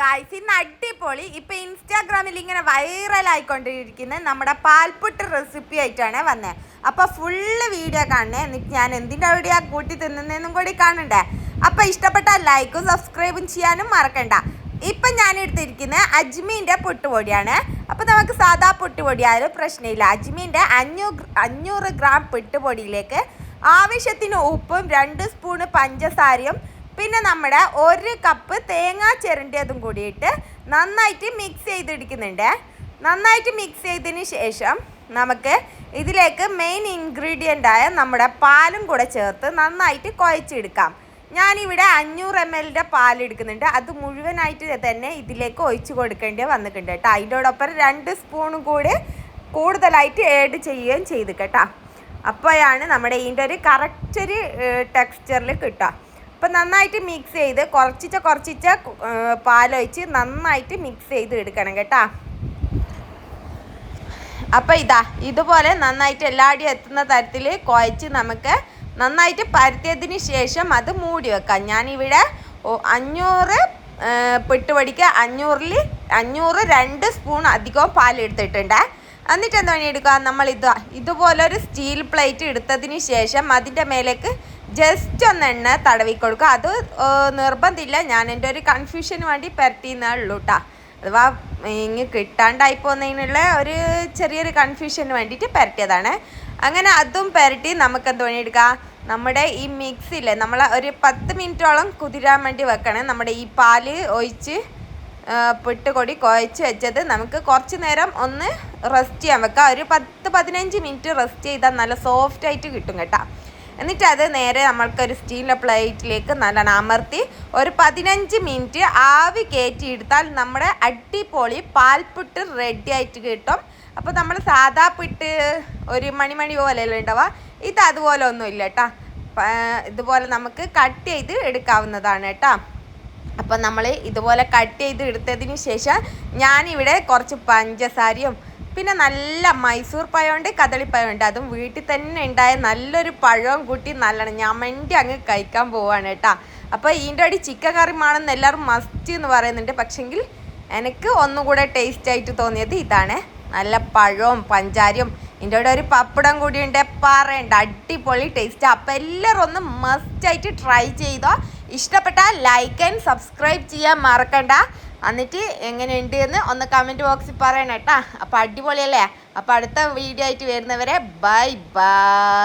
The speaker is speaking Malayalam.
ഗായ്സ് ഇന്ന് അടിപൊളി. ഇപ്പൊ ഇൻസ്റ്റാഗ്രാമിൽ ഇങ്ങനെ വൈറൽ ആയിക്കൊണ്ടിരിക്കുന്ന നമ്മുടെ പാൽപുട്ട് റെസിപ്പി ആയിട്ടാണ് വന്നത് അപ്പൊ ഫുള്ള് വീഡിയോ കാണണേ. എന്നിട്ട് ഞാൻ എന്തിന്റെ വീഡിയോ കൂട്ടി തിന്നുന്നതെന്നും കൂടി കാണണ്ടേ. അപ്പൊ ഇഷ്ടപ്പെട്ട ലൈക്കും സബ്സ്ക്രൈബും ചെയ്യാനും മറക്കണ്ട. ഇപ്പൊ ഞാൻ എടുത്തിരിക്കുന്നത് അജ്മീന്റെ പുട്ടുപൊടിയാണ്. അപ്പൊ നമുക്ക് സാധാ പുട്ടുപൊടിയായാലും പ്രശ്നമില്ല. അജ്മീന്റെ അഞ്ഞൂറ് അഞ്ഞൂറ് ഗ്രാം പുട്ടുപൊടിയിലേക്ക് ആവശ്യത്തിന് ഉപ്പും രണ്ട് സ്പൂണ് പഞ്ചസാരയും പിന്നെ നമ്മുടെ ഒരു കപ്പ് തേങ്ങാ ചിരണ്ടിയതും കൂടിയിട്ട് നന്നായിട്ട് മിക്സ് ചെയ്തെടുക്കുന്നുണ്ട്. നന്നായിട്ട് മിക്സ് ചെയ്തതിന് ശേഷം നമുക്ക് ഇതിലേക്ക് മെയിൻ ഇൻഗ്രീഡിയന്റായ നമ്മുടെ പാലും കൂടെ ചേർത്ത് നന്നായിട്ട് കുഴച്ചെടുക്കാം. ഞാനിവിടെ അഞ്ഞൂറ് എം എല്ലിന്റെ പാലെടുക്കുന്നുണ്ട് അത് മുഴുവനായിട്ട് തന്നെ ഇതിലേക്ക് ഒഴിച്ച് കൊടുക്കേണ്ടി വന്നിട്ടുണ്ട് കേട്ടോ. അതിന്റോടൊപ്പം രണ്ട് സ്പൂണും കൂടി കൂടുതലായിട്ട് ഏഡ് ചെയ്യുകയും ചെയ്ത് കേട്ടോ. അപ്പോഴാണ് നമ്മുടെ ഇതിന്റെ ഒരു കറക്റ്റ് ഒരു ടെക്സ്ചറിൽ കിട്ടുക. അപ്പം നന്നായിട്ട് മിക്സ് ചെയ്ത് കുറച്ചിച്ച കുറച്ചിച്ച പാലൊഴിച്ച് നന്നായിട്ട് മിക്സ് ചെയ്ത് എടുക്കണം കേട്ടോ. അപ്പം ഇതാ ഇതുപോലെ നന്നായിട്ട് എല്ലാടിയും എത്തുന്ന തരത്തിൽ കുഴച്ച് നമുക്ക് നന്നായിട്ട് പരത്തിയതിന് ശേഷം അത് മൂടി വെക്കാം. ഞാനിവിടെ അഞ്ഞൂറ് പെട്ടുപടിക്ക് അഞ്ഞൂറിൽ അഞ്ഞൂറ് രണ്ട് സ്പൂൺ അധികം പാലെടുത്തിട്ടുണ്ട്. എന്നിട്ട് എന്താ പണി എടുക്കുക നമ്മൾ ഇത് ഇതുപോലൊരു സ്റ്റീൽ പ്ലേറ്റ് എടുത്തതിന് ശേഷം അതിന്റെ മേലേക്ക് ജസ്റ്റ് ഒന്ന് എണ്ണ തടവി കൊടുക്കുക. അത് നിർബന്ധമില്ല ഞാൻ എന്റെ ഒരു കൺഫ്യൂഷന് വേണ്ടി പരട്ടിയെന്നേ ഉള്ളൂ കേട്ടോ അഥവാ ഇങ്ങ് കിട്ടാണ്ടായി പോകുന്നതിനുള്ള ഒരു ചെറിയൊരു കൺഫ്യൂഷന് വേണ്ടിയിട്ട് പരട്ടിയതാണ് അങ്ങനെ അതും പരട്ടി നമുക്ക് എന്ത് പണിയെടുക്കാം? നമ്മുടെ ഈ മിക്സിയില്ലേ നമ്മൾ ഒരു പത്ത് മിനിറ്റോളം കുതിരാൻ വേണ്ടി വെക്കണം. നമ്മുടെ ഈ പാൽ ഒഴിച്ച് പുട്ടുകൊടി കുഴച്ച് വെച്ചത് നമുക്ക് കുറച്ച് നേരം ഒന്ന് റെസ്റ്റ് ചെയ്യാൻ വെക്കാം. ഒരു പത്ത് പതിനഞ്ച് മിനിറ്റ് റെസ്റ്റ് ചെയ്താൽ നല്ല സോഫ്റ്റായിട്ട് കിട്ടും കേട്ടോ. എന്നിട്ട് അത് നേരെ നമ്മൾക്ക് ഒരു സ്റ്റീലിന്റെ പ്ലേറ്റിലേക്ക് നല്ലോണം അമർത്തി ഒരു പതിനഞ്ച് മിനിറ്റ് ആവി കയറ്റിയെടുത്താൽ നമ്മുടെ അടിപൊളി പാൽപ്പുട്ട് റെഡി ആയിട്ട് കിട്ടും. അപ്പോൾ നമ്മൾ സാധാ പുട്ട് ഒരു മണിമണി പോലെയല്ലേ ഉണ്ടാവുക? ഇത് അതുപോലെ ഒന്നും ഇല്ല കേട്ടോ ഇതുപോലെ നമുക്ക് കട്ട് ചെയ്ത് എടുക്കാവുന്നതാണ് കേട്ടോ. അപ്പം നമ്മൾ ഇതുപോലെ കട്ട് ചെയ്ത് എടുത്തതിന് ശേഷം ഞാനിവിടെ കുറച്ച് പഞ്ചസാരയും പിന്നെ നല്ല മൈസൂർ പഴമുണ്ട് കദളിപ്പഴമുണ്ട് അതും വീട്ടിൽ തന്നെ ഉണ്ടായ നല്ലൊരു പഴവും കൂട്ടി നല്ലോണം ഞമണ്ടി അങ്ങ് കഴിക്കാൻ പോവാണ് കേട്ടോ. അപ്പോൾ ഇതിന്റെ അടി ചിക്കൻ കറി മാണെന്ന് എല്ലാവരും മസ്റ്റ് എന്ന് പറയുന്നുണ്ട്. പക്ഷെങ്കിൽ എനിക്ക് ഒന്നുകൂടെ ടേസ്റ്റ് ആയിട്ട് തോന്നിയത് ഇതാണ്. നല്ല പഴവും പഞ്ചാരിയും. ഇതിന്റെ അവിടെ ഒരു പപ്പടം കൂടി ഉണ്ട്. പറയണ്ട അടിപൊളി ടേസ്റ്റ് അപ്പോൾ എല്ലാവരും ഒന്ന് മസ്റ്റ് ആയിട്ട് ട്രൈ ചെയ്തോ. ഇഷ്ടപ്പെട്ടാൽ ലൈക്ക് ആൻഡ് സബ്സ്ക്രൈബ് ചെയ്യാൻ മറക്കണ്ട. എന്നിട്ട് എങ്ങനെയുണ്ട് എന്ന് ഒന്ന് കമന്റ് ബോക്സിൽ പറയണം കേട്ടോ. അപ്പോൾ അടിപൊളിയല്ലേ? അപ്പോൾ അടുത്ത വീഡിയോ ആയിട്ട് വരുന്നവരെ ബൈ ബൈ